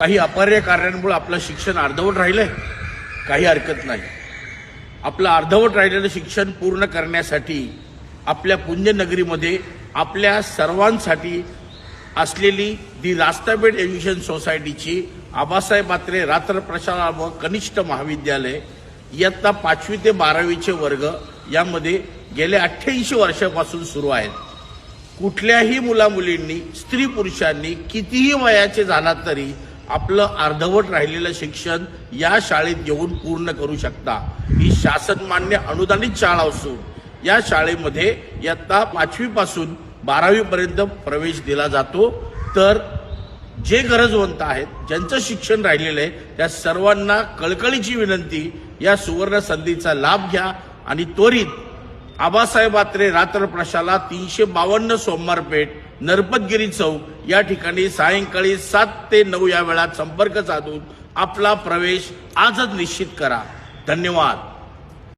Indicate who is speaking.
Speaker 1: काही अपर्याय कारणांमुळे आपलं शिक्षण अर्धवट राहिलंय काही हरकत नाही. आपलं अर्धवट राहिलेलं शिक्षण पूर्ण करण्यासाठी आपल्या पुण्यनगरीमध्ये आपल्या सर्वांसाठी असलेली दी रास्तापेठ एज्युकेशन सोसायटीची आबासाहेब पात्रे रात्र प्रशाला व कनिष्ठ महाविद्यालय इयत्ता पाचवी ते बारावीचे वर्ग यामध्ये गेल्या अठ्ठ्याऐंशी वर्षापासून सुरू आहेत. कुठल्याही मुलामुलींनी स्त्री पुरुषांनी कितीही वयाचे झाला तरी आपलं अर्धवट राहिलेलं शिक्षण या शाळेत येऊन पूर्ण करू शकता. ही शासनमान्य अनुदानित शाळा असून या शाळेमध्ये इयत्ता पाचवीपासून बारावीपर्यंत प्रवेश दिला जातो. तर जे गरजवंत आहेत ज्यांचं शिक्षण राहिलेलं आहे त्या सर्वांना कळकळीची विनंती या सुवर्ण संधीचा लाभ घ्या आणि त्वरित आबासाहेब आत्रे रात्र प्रशाला तीनशे बावन्न सोमवार पेठ नरपतगिरी चौक या ठिकाणी सायंकाळी सात ते नऊ या वेळात संपर्क साधून आपला प्रवेश आजच निश्चित करा. धन्यवाद.